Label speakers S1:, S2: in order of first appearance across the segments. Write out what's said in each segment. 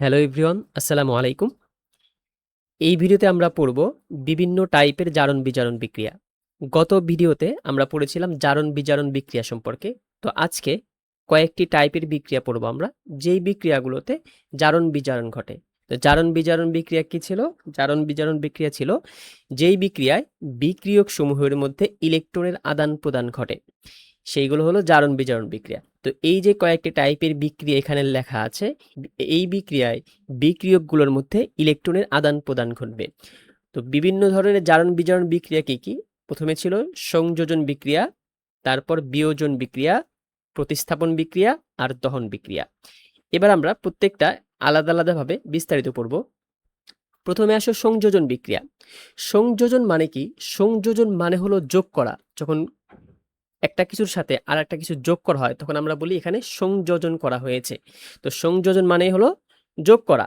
S1: Hello everyone, আসসালামু আলাইকুম। এই ভিডিওতে আমরা পড়ব বিভিন্ন টাইপের জারণ বিজারণ বিক্রিয়া। গত ভিডিওতে আমরা পড়েছিলাম জারণ বিজারণ বিক্রিয়া সম্পর্কে। তো আজকে কয়েকটি টাইপের বিক্রিয়া পড়ব আমরা। যেই বিক্রিয়াগুলোতে জারণ বিজারণ ঘটে। তো জারণ বিজারণ বিক্রিয়া কি ছিল? জারণ বিজারণ বিক্রিয়া ছিল যেই বিক্রিয়ায় বিক্রিয়ক সমূহের মধ্যে ইলেকট্রনের আদান প্রদান ঘটে। সেইগুলো হলো জারণ বিজারণ বিক্রিয়া। তো এই যে কয়েকটি টাইপের বিক্রিয়া এখানে লেখা আছে, এই বিক্রিয়ায় বিক্রিয়কগুলোর মধ্যে ইলেকট্রনের আদান প্রদান ঘটবে। তো বিভিন্ন ধরনের জারণ বিজারণ বিক্রিয়া কি কি? প্রথমে ছিল সংযোজন বিক্রিয়া, তারপর বিয়োজন বিক্রিয়া, প্রতিস্থাপন বিক্রিয়া আর দহন বিক্রিয়া। এবার আমরা প্রত্যেকটা আলাদা আলাদাভাবে বিস্তারিত পড়ব। প্রথমে আসো সংযোজন বিক্রিয়া। সংযোজন মানে কি? সংযোজন মানে হলো যোগ করা। যখন একটা কিছুর সাথে আর একটা কিছু যোগ করা হয়, তখন আমরা বলি এখানে সংযোজন করা হয়েছে। তো সংযোজন মানেই হলো যোগ করা।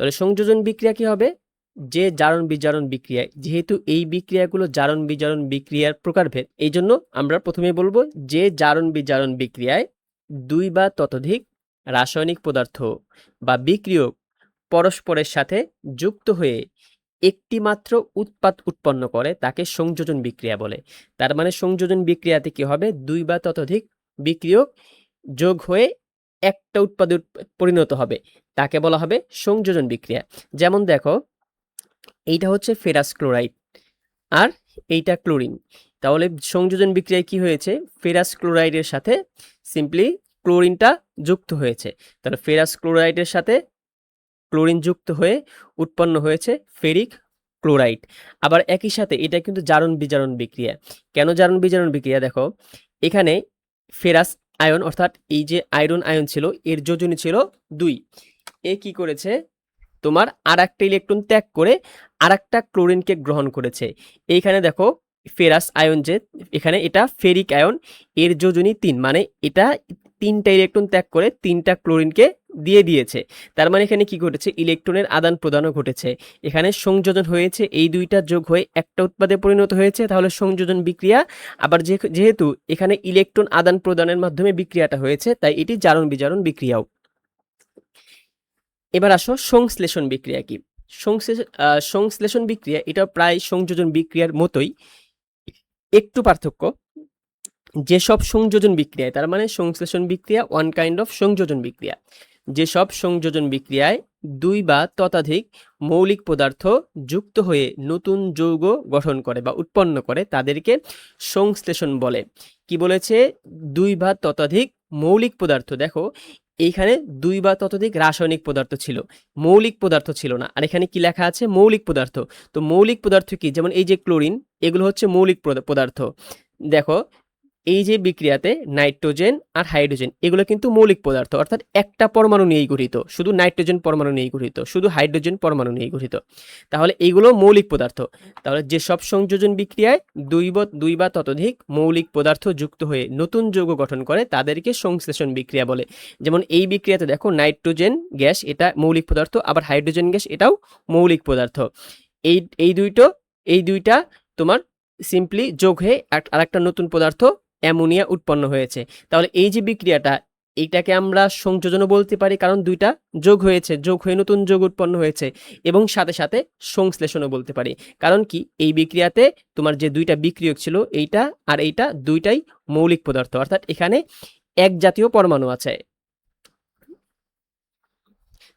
S1: তাহলে সংযোজন বিক্রিয়া কি হবে? যে জারণ বিজারণ বিক্রিয়ায় যেহেতু এই বিক্রিয়াগুলো জারণ বিজারণ বিক্রিয়ার প্রকারভেদ, এই জন্য আমরা প্রথমে বলব যে জারণ বিজারণ বিক্রিয়ায় দুই বা ততোধিক রাসায়নিক পদার্থ বা বিক্রিয়ক পরস্পরের সাথে যুক্ত হয়ে একটি মাত্র উৎপাদ উৎপন্ন করে, তাকে সংযোজন বিক্রিয়া বলে। তার মানে সংযোজন বিক্রিয়াতে কি হবে? দুই বা ততোধিক বিক্রিয়ক যোগ হয়ে একটা উৎপাদে উৎপ- পরিণত হবে। তাকে বলা হবে সংযোজন বিক্রিয়া। যেমন দেখো, এইটা হচ্ছে ফেরাস ক্লোরাইড আর এইটা ক্লোরিন। তাহলে সংযোজন বিক্রিয়ায় কি হয়েছে? ফেরাস ক্লোরাইডের সাথে সিম্পলি ক্লোরিনটা যুক্ত হয়েছে। তাহলে ফেরাস ক্লোরাইডের সাথে ক্লোরিন যুক্ত হয়ে উৎপন্ন হয়েছে ফেরিক ক্লোরাইড। আবার একই সাথে এটা কিন্তু জারণ বিজারণ বিক্রিয়া। কেন জারণ বিজারণ বিক্রিয়া? দেখো, এখানে ফেরাস আয়ন অর্থাৎ এই যে আয়রন আয়ন ছিল, এর যোজনী ছিল দুই। এ কি করেছে? তোমার আর একটা ইলেকট্রন ত্যাগ করে আর একটা ক্লোরিনকে গ্রহণ করেছে। এইখানে দেখো, ফেরাস আয়ন যে, এখানে এটা ফেরিক আয়ন, এর যোজনী তিন। মানে এটা তিনটা ইলেকট্রন ত্যাগ করে তিনটা ক্লোরিনকে দিয়ে দিয়েছে। তার মানে এখানে কি ঘটেছে? ইলেকট্রনের আদান প্রদানও ঘটেছে। এখানে সংযোজন হয়েছে, এই দুইটা যোগ হয়ে একটা উৎপাদে পরিণত হয়েছে, তাহলে সংযোজন বিক্রিয়া। আবার যেহেতু এখানে ইলেকট্রন আদান প্রদানের মাধ্যমে বিক্রিয়াটা হয়েছে, তাই এটি জারণ বিজারণ বিক্রিয়াও। এবার আসো সংশ্লেষণ বিক্রিয়া কি? সংশ্লেষ সংশ্লেষণ বিক্রিয়া, এটা প্রায় সংযোজন বিক্রিয়ার মতোই। একটু পার্থক্য যেসব সংযোজন বিক্রিয়ায়, তার মানে সংশ্লেষণ বিক্রিয়া ওয়ান কাইন্ড অফ সংযোজন বিক্রিয়া। যেসব সংযোজন বিক্রিয়ায় দুই বা ততাধিক মৌলিক পদার্থ যুক্ত হয়ে নতুন যৌগ গঠন করে বা উৎপন্ন করে, তাদেরকে সংশ্লেষণ বলে। কি বলেছে? দুই বা ততাধিক মৌলিক পদার্থ। দেখো, এইখানে দুই বা ততোধিক রাসায়নিক পদার্থ ছিল। মৌলিক পদার্থ ছিল না। আর এখানে কি লেখা আছে? মৌলিক পদার্থ। তো মৌলিক পদার্থ কি? যেমন এই যে ক্লোরিন, এগুলো হচ্ছে মৌলিক পদার্থ। দেখো এই যে বিক্রিয়াতে নাইট্রোজেন আর হাইড্রোজেন, এগুলো কিন্তু মৌলিক পদার্থ, অর্থাৎ একটা পরমাণু নিয়েই গঠিত। শুধু নাইট্রোজেন পরমাণু নিয়েই গঠিত, শুধু হাইড্রোজেন পরমাণু নিয়েই গঠিত। তাহলে এইগুলো মৌলিক পদার্থ। তাহলে যেসব সংযোজন বিক্রিয়ায় দুই দুই বা ততোধিক মৌলিক পদার্থ যুক্ত হয়ে নতুন যৌগ গঠন করে, তাদেরকে সংশ্লেষণ বিক্রিয়া বলে। যেমন এই বিক্রিয়াতে দেখো, নাইট্রোজেন গ্যাস এটা মৌলিক পদার্থ, আবার হাইড্রোজেন গ্যাস এটাও মৌলিক পদার্থ। এই এই দুইটো, এই দুইটা তোমার সিম্পলি যোগ হয়ে এক- আরেকটা নতুন পদার্থ অ্যামোনিয়া উৎপন্ন হয়েছে। তাহলে এই যে বিক্রিয়াটা এইটাকে আমরা সংযোজনও বলতে পারি, কারণ দুইটা যোগ হয়েছে, যোগ হয়ে নতুন যোগ উৎপন্ন হয়েছে এবং সাথে সাথে সংশ্লেষণও বলতে পারি। কারণ কি? এই বিক্রিয়াতে তোমার যে দুইটা বিক্রিয়ক ছিল, এইটা আর এইটা দুইটাই মৌলিক পদার্থ। অর্থাৎ এখানে এক জাতীয় পরমাণু আছে।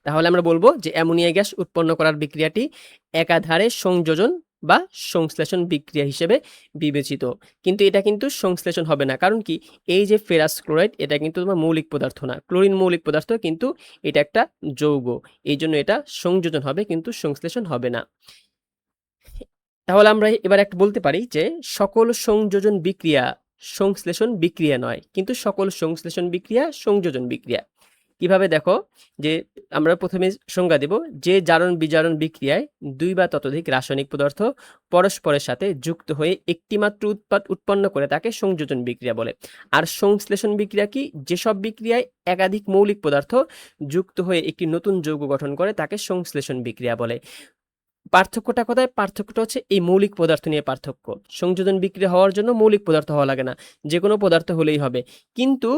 S1: তাহলে আমরা বলব যে অ্যামোনিয়া গ্যাস উৎপন্ন করার বিক্রিয়াটি একাধারে সংযোজন বা সংশ্লেষণ বিক্রিয়া হিসেবে বিবেচিত। কিন্তু এটা কিন্তু সংশ্লেষণ হবে না। কারণ কি? এই যে ফেরাস ক্লোরাইড, এটা কিন্তু তোমার মৌলিক পদার্থ না। ক্লোরিন মৌলিক পদার্থ কিন্তু এটা একটা যৌগ। এই জন্য এটা সংযোজন হবে, কিন্তু সংশ্লেষণ হবে না। তাহলে আমরা এবার একটা বলতে পারি যে সকল সংযোজন বিক্রিয়া সংশ্লেষণ বিক্রিয়া নয়, কিন্তু সকল সংশ্লেষণ বিক্রিয়া সংযোজন বিক্রিয়া। কীভাবে দেখো যে আমরা প্রথমে সংজ্ঞা দেব যে জারণ বিজারণ বিক্রিয়ায় দুই বা ততোধিক রাসায়নিক পদার্থ পরস্পরের সাথে যুক্ত হয়ে একটিমাত্র উৎপাদ উৎপন্ন করে তাকে সংযোজন বিক্রিয়া বলে। আর সংশ্লেষণ বিক্রিয়া কি? যেসব বিক্রিয়ায় একাধিক মৌলিক পদার্থ যুক্ত হয়ে একটি নতুন যৌগ গঠন করে তাকে সংশ্লেষণ বিক্রিয়া বলে। পার্থক্যটা কোথায়? পার্থক্যটা হচ্ছে এই মৌলিক পদার্থ নিয়ে পার্থক্য। সংযোজন বিক্রিয়া হওয়ার জন্য মৌলিক পদার্থ হওয়া লাগে না। যে কোনো পদার্থ হলেই হবে। কিন্তু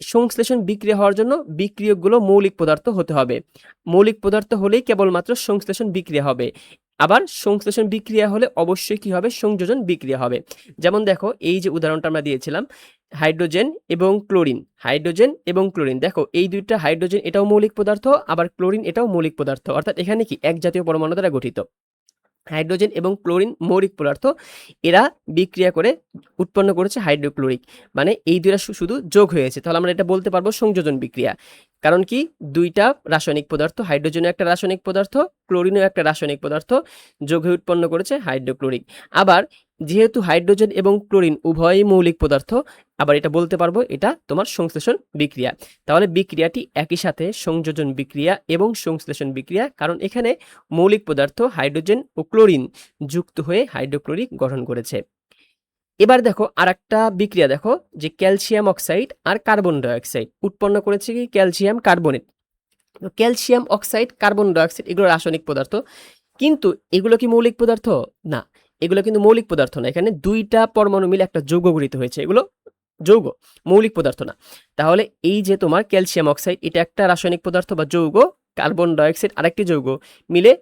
S1: সংশ্লেষণ বিক্রিয়া হওয়ার জন্য বিক্রিয়কগুলো মৌলিক পদার্থ হতে হবে। মৌলিক পদার্থ হলেই কেবলমাত্র সংশ্লেষণ বিক্রিয়া হবে। আবার সংশ্লেষণ বিক্রিয়া হলে অবশ্যই কি হবে? সংযোজন বিক্রিয়া হবে। যেমন দেখো, এই যে উদাহরণটা আমরা দিয়েছিলাম, হাইড্রোজেন এবং ক্লোরিন। হাইড্রোজেন এবং ক্লোরিন। দেখো, এই দুইটা হাইড্রোজেন এটাও মৌলিক পদার্থ, আবার ক্লোরিন এটাও মৌলিক পদার্থ। অর্থাৎ এখানে কি? এক জাতীয় পরমাণু দ্বারা গঠিত। হাইড্রোজেন এবং ক্লোরিন মৌলিক পদার্থ এরা বিক্রিয়া করে উৎপন্ন করেছে হাইড্রোক্লোরিক। মানে এই দুইটা শু- শুধু যোগ হয়েছে। তাহলে আমরা এটা বলতে পারব সংযোজন বিক্রিয়া। কারণ কি? দুইটা রাসায়নিক পদার্থ, হাইড্রোজেনও একটা রাসায়নিক পদার্থ, ক্লোরিনও একটা রাসায়নিক পদার্থ যোগ হয়ে উৎপন্ন করেছে হাইড্রোক্লোরিক। আবার যেহেতু হাইড্রোজেন এবং ক্লোরিন উভয়ই মৌলিক পদার্থ, আবার এটা বলতে পারব, এটা তোমার সংশ্লেষণ বিক্রিয়া। তাহলে বিক্রিয়াটি একই সাথে সংযোজন বিক্রিয়া এবং সংশ্লেষণ বিক্রিয়া, কারণ এখানে মৌলিক পদার্থ, হাইড্রোজেন ও ক্লোরিন যুক্ত হয়ে হাইড্রোক্লোরিক গঠন করেছে। এবার দেখো আর একটা বিক্রিয়া, দেখো যে ক্যালসিয়াম অক্সাইড আর কার্বন ডাইঅক্সাইড, উৎপন্ন করেছে কি ক্যালসিয়াম কার্বনেট। তো ক্যালসিয়াম অক্সাইড, কার্বন ডাইঅক্সাইড এগুলো রাসায়নিক পদার্থ, কিন্তু এগুলো কি মৌলিক পদার্থ? না, এগুলো কিন্তু মৌলিক পদার্থ না, এখানে দুইটা পরমাণু মিলে একটা যৌগ গঠিত হয়েছে, এগুলো যৌগ, মৌলিক পদার্থ না। তাহলে এই যে তোমার ক্যালসিয়াম অক্সাইড, এটা একটা রাসায়নিক পদার্থ বা যৌগ, কার্বন ডাইঅক্সাইড আরেকটি যৌগ মিলে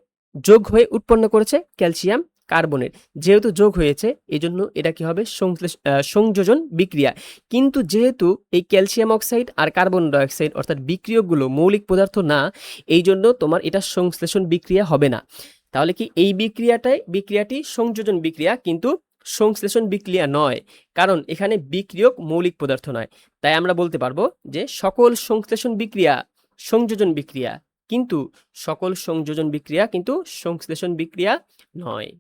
S1: যোগ হয়ে উৎপন্ন করেছে ক্যালসিয়াম কার্বনের। যেহেতু যোগ হয়েছে এই জন্য এটা কি হবে? সংশ্লেষ- সংযোজন বিক্রিয়া। কিন্তু যেহেতু এই ক্যালসিয়াম অক্সাইড আর কার্বন ডাইঅক্সাইড অর্থাৎ বিক্রিয়কগুলো মৌলিক পদার্থ না এই জন্য তোমার এটা সংশ্লেষণ বিক্রিয়া হবে না। তাহলে কি এই বিক্রিয়াটাই, বিক্রিয়াটি সংযোজন বিক্রিয়া, কিন্তু সংশ্লেষণ বিক্রিয়া নয়, কারণ এখানে বিক্রিয়ক মৌলিক পদার্থ নয়। তাই আমরা বলতে পারব যে সকল সংশ্লেষণ বিক্রিয়া সংযোজন বিক্রিয়া, কিন্তু সকল সংযোজন বিক্রিয়া কিন্তু সংশ্লেষণ বিক্রিয়া নয়।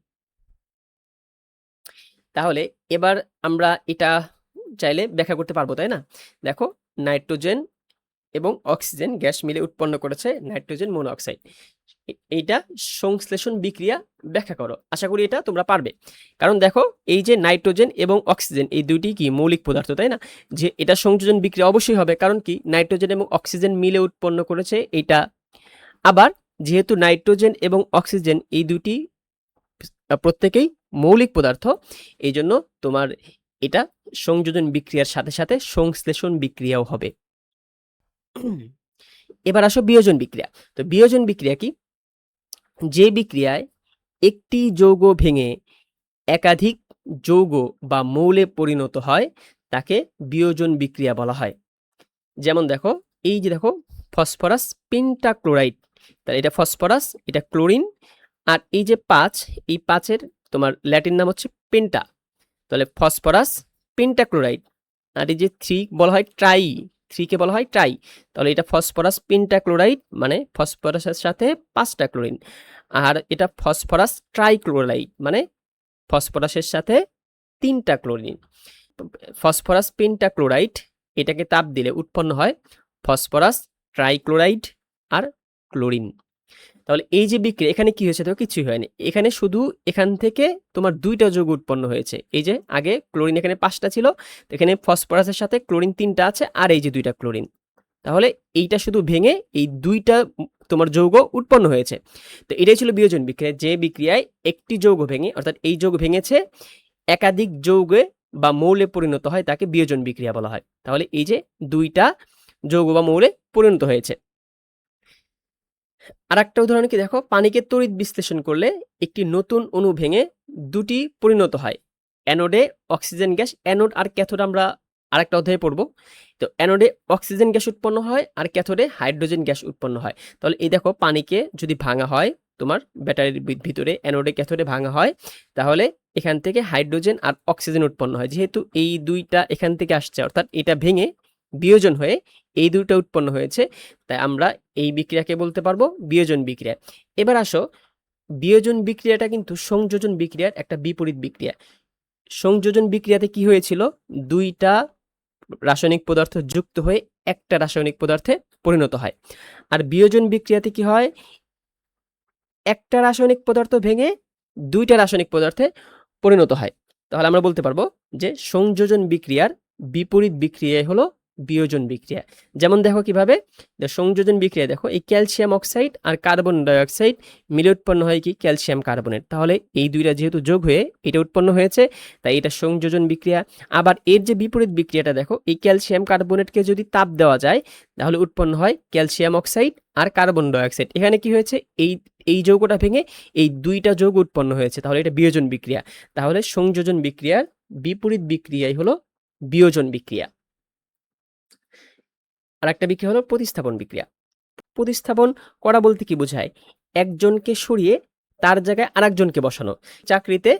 S1: তাহলে এবার আমরা এটা চাইলে ব্যাখ্যা করতে পারব, তাই না? দেখো, নাইট্রোজেন এবং অক্সিজেন গ্যাস মিলে উৎপন্ন করেছে নাইট্রোজেন মনোঅক্সাইড এইটা সংশ্লেষণ বিক্রিয়া ব্যাখ্যা করো, আশা করি এটা তোমরা পারবে। কারণ দেখো, এই যে নাইট্রোজেন এবং অক্সিজেন, এই দুইটি কি মৌলিক পদার্থ, তাই না? যে এটা সংযোজন বিক্রিয়া অবশ্যই হবে, কারণ কি? নাইট্রোজেন এবং অক্সিজেন মিলে উৎপন্ন করেছে এটা আবার যেহেতু নাইট্রোজেন এবং অক্সিজেন এই দুটি প্রত্যেকেই মৌলিক পদার্থ। এই জন্য তোমার এটা সংযোজন বিক্রিয়ার সাথে সাথে সংশ্লেষণ বিক্রিয়াও হবে। এবার আসো বিয়োজন বিক্রিয়া। তো বিয়োজন বিক্রিয়া কি? যে বিক্রিয়ায় একটি যৌগ ভেঙে একাধিক যৌগ বা মৌলে পরিণত হয়, তাকে বিয়োজন বিক্রিয়া বলা হয়। যেমন দেখো, এই যে দেখো, ফসফরাস পেন্টাক্লোরাইড। তাহলে এটা ফসফরাস, এটা ক্লোরিন, আর এই যে পাঁচ, এই পাঁচের তোমার ল্যাটিন নাম হচ্ছে পেন্টা। তাহলে ফসফরাস, পেন্টাক্লোরাইড। আর এই যে থ্রি বলা হয় ট্রাই থ্রিকে বলা হয় ট্রাই তাহলে এটা ফসফরাস, পেন্টাক্লোরাইড মানে ফসফরাসের সাথে পাঁচটা ক্লোরিন আর এটা ফসফরাস, ট্রাইক্লোরাইড মানে ফসফরাসের সাথে তিনটা ক্লোরিন ফসফরাস, পেন্টাক্লোরাইড, এটাকে তাপ দিলে উৎপন্ন হয় ফসফরাস, ট্রাইক্লোরাইড আর ক্লোরিন। তাহলে এই যে বিক্রিয়া এখানে কি হয়েছে? তো কিছুই হয়নি। এখানে শুধু এখান থেকে তোমার দুইটা যৌগ উৎপন্ন হয়েছে। এই যে আগে ক্লোরিন এখানে পাঁচটা ছিল এখানে ফসফরাসের সাথে ক্লোরিন তিনটা আছে, আর এই যে দুইটা ক্লোরিন। তাহলে এইটা শুধু ভেঙে এই দুইটা তোমার যৌগ উৎপন্ন হয়েছে। তো এটাই ছিল বিয়োজন বিক্রিয়া। যে বিক্রিয়ায় একটি যৌগ ভেঙে, অর্থাৎ এই যৌগ ভেঙেছে, একাধিক যৌগে বা মৌলে পরিণত হয়, তাকে বিয়োজন বিক্রিয়া বলা হয়। তাহলে এই যে দুইটা যৌগ বা মৌলে পরিণত হয়েছে। আর একটা উদাহরণ কি দেখো? পানিকে তড়িৎ বিশ্লেষণ করলে একটি নতুন অণু ভেঙে দুটি পরিণত হয়। অ্যানোডে অক্সিজেন গ্যাস, অ্যানোড আর ক্যাথোড আমরা আরেকটা অধ্যায়ে পড়ব। তো অ্যানোডে অক্সিজেন গ্যাস উৎপন্ন হয় আর ক্যাথোডে হাইড্রোজেন গ্যাস উৎপন্ন হয়। তাহলে এই দেখো, পানিকে যদি ভাঙা হয় তোমার ব্যাটারির ভিতরে, অ্যানোডে, ক্যাথোডে ভাঙা হয়, তাহলে এখান থেকে হাইড্রোজেন আর অক্সিজেন উৎপন্ন হয়। যেহেতু এই দুইটা এখান থেকে আসছে, অর্থাৎ এটা ভেঙে বিয়োজন হয়ে এই দুইটা উৎপন্ন হয়েছে, তাই আমরা এই বিক্রিয়াকে বলতে পারব বিয়োজন বিক্রিয়া। এবার আসো, বিয়োজন বিক্রিয়াটা কিন্তু সংযোজন বিক্রিয়ার একটা বিপরীত বিক্রিয়া। সংযোজন বিক্রিয়াতে কি হয়েছিল? দুইটা রাসায়নিক পদার্থ যুক্ত হয়ে একটা রাসায়নিক পদার্থে পরিণত হয়। আর বিয়োজন বিক্রিয়াতে কি হয়? একটা রাসায়নিক পদার্থ ভেঙে দুইটা রাসায়নিক পদার্থে পরিণত হয়। তাহলে আমরা বলতে পারব যে সংযোজন বিক্রিয়ার বিপরীত বিক্রিয়া হলো বিয়োজন বিক্রিয়া। যেমন দেখো কীভাবে? সংযোজন বিক্রিয়া, দেখো, এই ক্যালসিয়াম অক্সাইড আর কার্বন ডাইঅক্সাইড মিলে উৎপন্ন হয় কি? Calcium carbonate. তাহলে এই দুইটা যেহেতু যোগ হয়ে এটা উৎপন্ন হয়েছে, তাই এটা সংযোজন বিক্রিয়া। আবার এর যে বিপরীত বিক্রিয়াটা, দেখো, এই ক্যালসিয়াম কার্বনেটকে যদি তাপ দেওয়া যায়, তাহলে উৎপন্ন হয় ক্যালসিয়াম অক্সাইড আর কার্বন ডাইঅক্সাইড। এখানে কি হয়েছে? এই এই যৌগটা ভেঙে এই দুইটা যৌগ উৎপন্ন হয়েছে। তাহলে এটা বিয়োজন বিক্রিয়া। তাহলে সংযোজন বিক্রিয়ার বিপরীত বিক্রিয়াই হলো বিয়োজন বিক্রিয়া। আর একটা বিক্রিয়া হলো প্রতিস্থাপন বিক্রিয়া। প্রতিস্থাপন করা বলতে কি বোঝায়? একজনকে সরিয়ে তার জায়গায় আরেকজনকে বসানো। চাকরিতে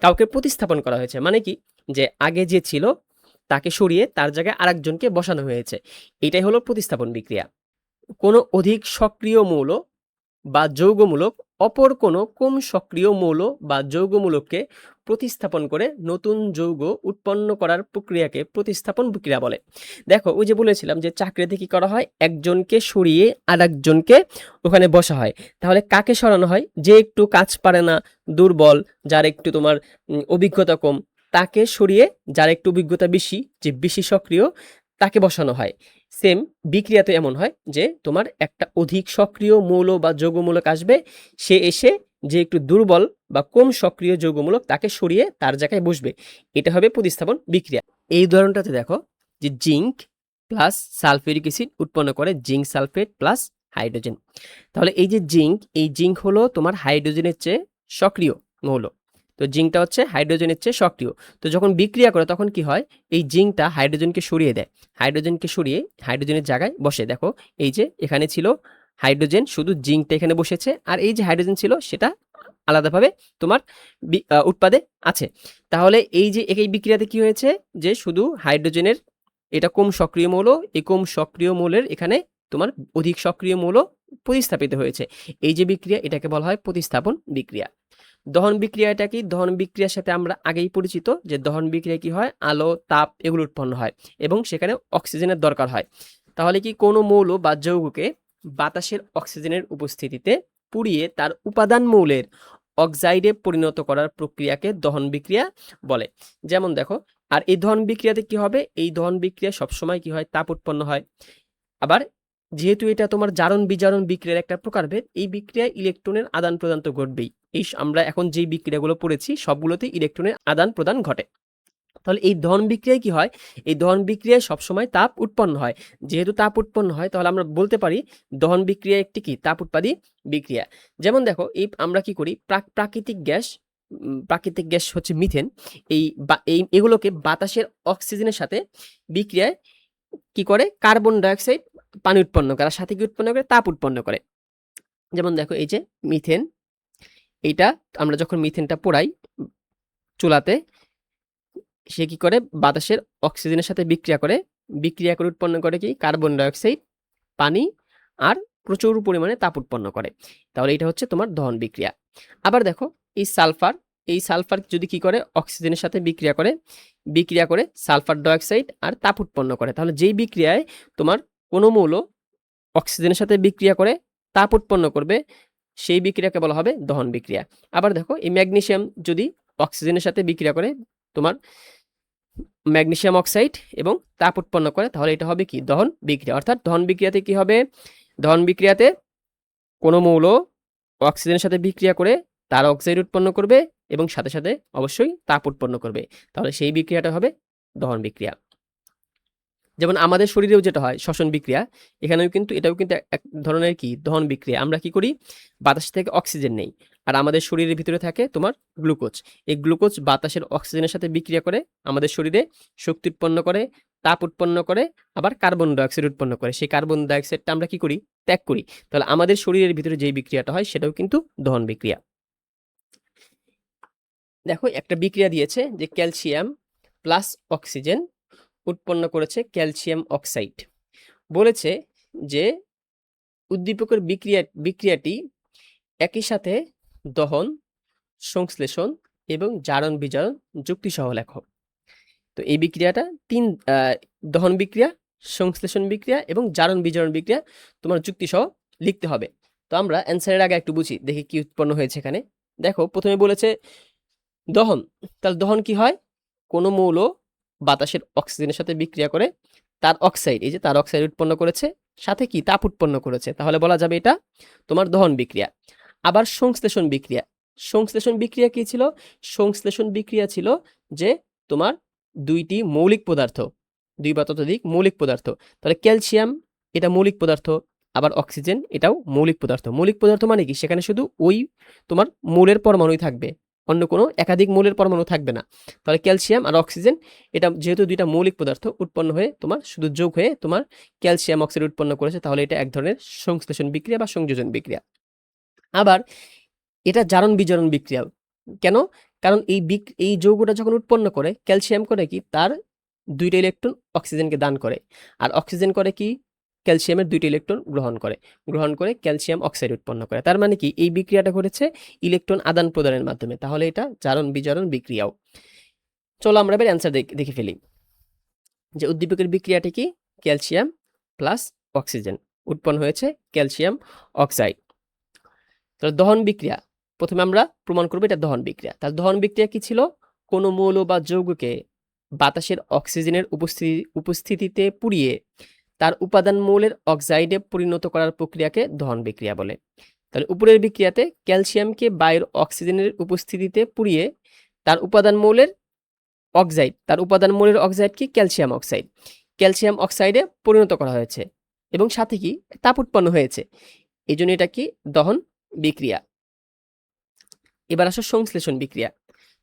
S1: কাউকে প্রতিস্থাপন করা হয়েছে। মানে কি? যে আগে যে ছিল, তাকে সরিয়ে তার জায়গায় আরেকজনকে বসানো হয়েছে। এটাই হলো প্রতিস্থাপন বিক্রিয়া। কোনো অধিক সক্রিয় মৌল বা যৌগমূলক অপর কোনো কম সক্রিয় মৌল বা যৌগমূলককে প্রতিস্থাপন করে নতুন যৌগ উৎপন্ন করার প্রক্রিয়াকে প্রতিস্থাপন প্রক্রিয়া বলে। দেখো, ওই যে বলেছিলাম যে চাকরিতে কি করা হয়? একজনকে সরিয়ে আর একজনকে ওখানে বসা হয়। তাহলে কাকে সরানো হয়? যে একটু কাজ পারে না, দুর্বল, যার একটু তোমার অভিজ্ঞতা কম, তাকে সরিয়ে যার একটু অভিজ্ঞতা বেশি, যে বেশি সক্রিয় তাকে বসানো হয়। সেম বিক্রিয়াতে এমন হয় যে, তোমার একটা অধিক সক্রিয় মৌল বা যৌগমূলক আসবে, সে এসে যে একটু দুর্বল বা কম সক্রিয় যৌগমূলক তাকে সরিয়ে তার জায়গায় বসবে। এটা হবে প্রতিস্থাপন বিক্রিয়া। এই উদাহরণটাতে দেখো যে, জিঙ্ক প্লাস সালফিউরিক অ্যাসিড উৎপন্ন করে জিঙ্ক সালফেট প্লাস হাইড্রোজেন। তাহলে এই যে জিঙ্ক, এই জিঙ্ক হলো তোমার হাইড্রোজেনের চেয়ে সক্রিয় মৌল। তো জিঙ্কটা হচ্ছে হাইড্রোজেনের চেয়ে সক্রিয়। তো যখন বিক্রিয়া করে তখন কি হয়? এই জিঙ্কটা হাইড্রোজেনকে সরিয়ে দেয়। হাইড্রোজেনকে সরিয়ে হাইড্রোজেনের জায়গায় বসে। দেখো, এই যে এখানে ছিল হাইড্রোজেন, শুধু জিঙ্কটা এখানে বসেছে। আর এই যে হাইড্রোজেন ছিল, সেটা আলাদাভাবে তোমার উৎপাদে আছে। তাহলে এই যে এই বিক্রিয়াতে কি হয়েছে? যে শুধু হাইড্রোজেনের এটা কম সক্রিয় মৌল, এই কম সক্রিয় মৌলের এখানে তোমার অধিক সক্রিয় মৌল প্রতিস্থাপিত হয়েছে। এই যে বিক্রিয়া, এটাকে বলা হয় প্রতিস্থাপন বিক্রিয়া। দহন বিক্রিয়াটা কি? দহন বিক্রিয়ার সাথে আমরা আগেই পরিচিত যে দহন বিক্রিয়া কি হয়? আলো, তাপ এগুলো উৎপন্ন হয় এবং সেখানে অক্সিজেনের দরকার হয়। তাহলে কি কোনো মৌল বা যৌগকে বাতাসের অক্সিজেনের উপস্থিতিতে পুড়িয়ে তার উপাদান মৌলের অক্সাইডে পরিণত করার প্রক্রিয়াকে দহন বিক্রিয়া বলে। যেমন দেখো, আর এই দহন বিক্রিয়াতে কি হবে? এই দহন বিক্রিয়া সবসময় কি হয়? তাপ উৎপন্ন হয়। আবার যেহেতু এটা তোমার জারণ বিজারণ বিক্রিয়ার একটা প্রকারভেদ, এই বিক্রিয়ায় ইলেকট্রনের আদান প্রদান তো ঘটবেই। এই আমরা এখন যেই বিক্রিয়াগুলো পড়েছি, সবগুলোতে ইলেকট্রনের আদান প্রদান ঘটে। তাহলে এই দহন বিক্রিয়ায় কি হয়? এই দহন বিক্রিয়ায় সবসময় তাপ উৎপন্ন হয়। যেহেতু তাপ উৎপন্ন হয়, তাহলে আমরা বলতে পারি দহন বিক্রিয়া একটি কি? তাপ উৎপাদী বিক্রিয়া। যেমন দেখো, এই আমরা কি করি? প্রাক- প্রাকৃতিক গ্যাস প্রাকৃতিক গ্যাস হচ্ছে মিথেন। এই এই, এগুলোকে বাতাসের অক্সিজেনের সাথে বিক্রিয়ায় কি করে? কার্বন ডাইঅক্সাইড পানি উৎপন্ন করে সাথে কি উৎপন্ন করে? তাপ উৎপন্ন করে। যেমন দেখো, এই যে মিথেন এইটা আমরা যখন মিথেনটা পোড়াই, চুলাতে, সে কি করে? বাতাসের অক্সিজেনের সাথে বিক্রিয়া করে। বিক্রিয়া করে উৎপন্ন করে কি? কার্বন ডাইঅক্সাইড পানি আর প্রচুর পরিমাণে তাপ উৎপন্ন করে। তাহলে এটা হচ্ছে তোমার দহন বিক্রিয়া। আবার দেখো, এই সালফার এই সালফার যদি কি করে? অক্সিজেনের সাথে বিক্রিয়া করে। বিক্রিয়া করে সালফার ডাইঅক্সাইড আর তাপ উৎপন্ন করে। তাহলে যেই বিক্রিয়ায় তোমার কোনো মৌল অক্সিজেনের সাথে বিক্রিয়া করে, তাপ উৎপন্ন করবে সেই বিক্রিয়াকে বলা হবে দহন বিক্রিয়া। আবার দেখো, এই ম্যাগনেশিয়াম যদি অক্সিজেনের সাথে বিক্রিয়া করে তোমার ম্যাগনেশিয়াম অক্সাইড এবং তাপ উৎপন্ন করে, তাহলে এটা হবে কি? দহন বিক্রিয়া। অর্থাৎ দহন বিক্রিয়াতে কি হবে? দহন বিক্রিয়াতে কোনো মৌল অক্সিজেনের সাথে বিক্রিয়া করে তার অক্সাইড উৎপন্ন করবে এবং সাথে সাথে অবশ্যই তাপ উৎপন্ন করবে। তাহলে সেই বিক্রিয়াটা হবে দহন বিক্রিয়া। যেমন আমাদের শরীরেও যেটা হয়, শ্বসন বিক্রিয়া, এখানেও কিন্তু এটাও কিন্তু এক- ধরনের কি? দহন বিক্রিয়া। আমরা কি করি? বাতাস থেকে অক্সিজেন নেই। আর আমাদের শরীরের ভিতরে থাকে তোমার গ্লুকোজ। এই গ্লুকোজ বাতাসের অক্সিজেনের সাথে বিক্রিয়া করে আমাদের শরীরে শক্তি উৎপন্ন করে, তাপ উৎপন্ন করে, আবার কার্বন ডাইঅক্সাইড উৎপন্ন করে। সেই কার্বন ডাইঅক্সাইডটা আমরা কি করি? ত্যাগ করি। তাহলে আমাদের শরীরের ভিতরে যেই বিক্রিয়াটা হয়, সেটাও কিন্তু দহন বিক্রিয়া। দেখো, একটা বিক্রিয়া দিয়েছে যে ক্যালসিয়াম প্লাস অক্সিজেন উৎপন্ন করেছে ক্যালসিয়াম অক্সাইড। বলেছে যে উদ্দীপকের বিক্রিয়া, বিক্রিয়াটি একই সাথে দহন, সংশ্লেষণ এবং জারণ বিজারণ যুক্তিসহ লেখো তো এই বিক্রিয়াটা তিন দহন বিক্রিয়া, সংশ্লেষণ বিক্রিয়া এবং জারণ বিজারণ বিক্রিয়া তোমার যুক্তিসহ লিখতে হবে। তো আমরা অ্যান্সারের আগে একটু বুঝি, দেখি কি উৎপন্ন হয়েছে এখানে। দেখো, প্রথমে বলেছে দহন। তাহলে দহন কি হয়? কোনো মৌল বাতাসের অক্সিজেনের সাথে বিক্রিয়া করে তার অক্সাইড, এই যে তার অক্সাইড উৎপন্ন করেছে, সাথে কি তাপ উৎপন্ন করেছে। তাহলে বলা যাবে এটা তোমার দহন বিক্রিয়া। আবার সংশ্লেষণ বিক্রিয়া। সংশ্লেষণ বিক্রিয়া কি ছিল? সংশ্লেষণ বিক্রিয়া ছিল যে তোমার দুইটি মৌলিক পদার্থ, দুই বা ততোধিক মৌলিক পদার্থ। তাহলে ক্যালসিয়াম, এটা মৌলিক পদার্থ, আবার অক্সিজেন, এটাও মৌলিক পদার্থ। মৌলিক পদার্থ মানে কি? সেখানে শুধু ওই তোমার মৌলের পরমাণুই থাকবে। অন্য কোনো একাধিক মৌলের পরমাণু থাকবে না। তাহলে ক্যালসিয়াম আর অক্সিজেন, এটা যেহেতু দুইটা মৌলিক পদার্থ উৎপন্ন হয়ে তোমার, শুধু যোগ হয়ে তোমার ক্যালসিয়াম অক্সাইড উৎপন্ন করেছে, তাহলে এটা এক ধরনের সংশ্লেষণ বিক্রিয়া বা সংযোজন বিক্রিয়া। আবার এটা জারণ বিজারণ বিক্রিয়া। কেন? কারণ এই বিক, এই যৌগটা যখন উৎপন্ন করে, ক্যালসিয়াম করে কি? তার দুইটা ইলেকট্রন অক্সিজেনকে দান করে। আর অক্সিজেন করে কি? ক্যালসিয়ামের দুইটি ইলেকট্রন গ্রহণ করে। গ্রহণ করে ক্যালসিয়াম অক্সাইড উৎপন্ন করে। তার মানে কি? এই বিক্রিয়াটা ঘটেছে ইলেকট্রন আদান প্রদানের মাধ্যমে। তাহলে এটা জারণ বিজারণ বিক্রিয়াও। চলো আমরা এবার অ্যান্সার দেখে ফেলি। যে উদ্দীপকের বিক্রিয়াটি কি? Calcium plus oxygen. উৎপন্ন হয়েছে ক্যালসিয়াম অক্সাইড। তাহলে দহন বিক্রিয়া। প্রথমে আমরা প্রমাণ করব এটা দহন বিক্রিয়া। তার দহন বিক্রিয়া কি ছিল? কোনো মৌল বা যৌগকে বাতাসের অক্সিজেনের উপস্থিতি উপস্থিতিতে পুড়িয়ে তার উপাদান মৌলের অক্সাইডে পরিণত করার প্রক্রিয়াকে দহন বিক্রিয়া বলে। তাহলে উপরের বিক্রিয়াতে ক্যালসিয়ামকে বায়ুর অক্সিজেনের উপস্থিতিতে পুড়িয়ে তার উপাদান মৌলের অক্সাইড, তার উপাদান মৌলের অক্সাইড কি? Calcium oxide. ক্যালসিয়াম অক্সাইডে পরিণত করা হয়েছে এবং সাথে কি? তাপ উৎপন্ন হয়েছে। এই জন্য এটা কি? দহন বিক্রিয়া। এবার আসো সংশ্লেষণ বিক্রিয়া।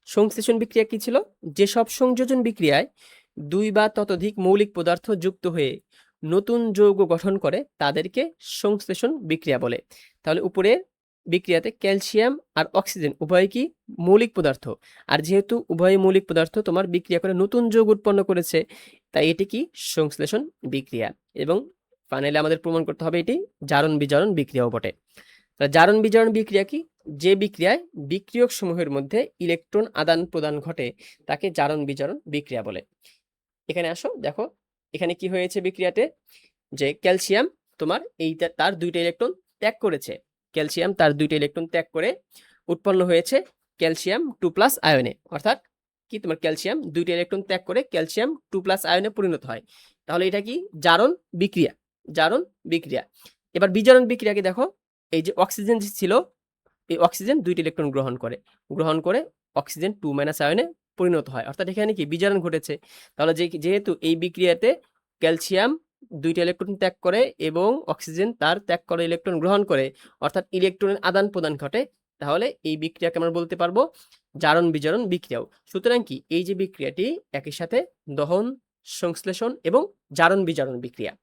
S1: সংশ্লেষণ বিক্রিয়া কি ছিল? যেসব সংযোজন বিক্রিয়ায় দুই বা ততোধিক মৌলিক পদার্থ যুক্ত হয়ে নতুন যৌগ গঠন করে তাদেরকে সংশ্লেষণ বিক্রিয়া বলে। তাহলে উপরে বিক্রিয়াতে ক্যালসিয়াম আর অক্সিজেন, উভয় কি মৌলিক পদার্থ। আর যেহেতু উভয় মৌলিক পদার্থ, তোমার বিক্রিয়া করে নতুন যৌগ উৎপন্ন করেছে, তাই এটি কি সংশ্লেষণ বিক্রিয়া। এবং ফাইনালি আমাদের প্রমাণ করতে হবে এটি জারণ বিজারণ বিক্রিয়াও বটে। জারণ বিজারণ বিক্রিয়া কি? যে বিক্রিয়ায় বিক্রিয়ক সমূহের মধ্যে ইলেকট্রন আদান প্রদান ঘটে, তাকে জারণ বিজারণ বিক্রিয়া বলে। এখানে আসো, দেখো এখানে কি হয়েছে বিক্রিয়াতে? যে ক্যালসিয়াম তোমার এই তার দুইটা ইলেকট্রন ত্যাগ করেছে। ক্যালসিয়াম তার দুইটা ইলেকট্রন ত্যাগ করে উৎপন্ন হয়েছে ক্যালসিয়াম টু প্লাস আয়নে। অর্থাৎ কি তোমার ক্যালসিয়াম দুইটা ইলেকট্রন ত্যাগ করে ক্যালসিয়াম টু প্লাস আয়নে পরিণত হয়। তাহলে এটা কি? জারণ বিক্রিয়া। জারণ বিক্রিয়া। এবার বিজারণ বিক্রিয়াকে দেখো। এই যে অক্সিজেন ছিল, এই অক্সিজেন দুইটি ইলেকট্রন গ্রহণ করে। গ্রহণ করে অক্সিজেন টু মাইনাস আয়নে পরিণত হয়। অর্থাৎ এখানে কি বিজারণ ঘটেছে? তাহলে যে যেহেতু এই বিক্রিয়াতে ক্যালসিয়াম দুইটা ইলেকট্রন ত্যাগ করে এবং অক্সিজেন তার ত্যাগ করে ইলেকট্রন গ্রহণ করে, অর্থাৎ ইলেকট্রনের আদান প্রদান ঘটে, তাহলে এই বিক্রিয়াকে আমরা বলতে পারব জারণ বিজারণ বিক্রিয়াও। সুতরাং কি, এই যে বিক্রিয়াটি, একই সাথে দহন, সংশ্লেষণ এবং জারণ বিজারণ বিক্রিয়া।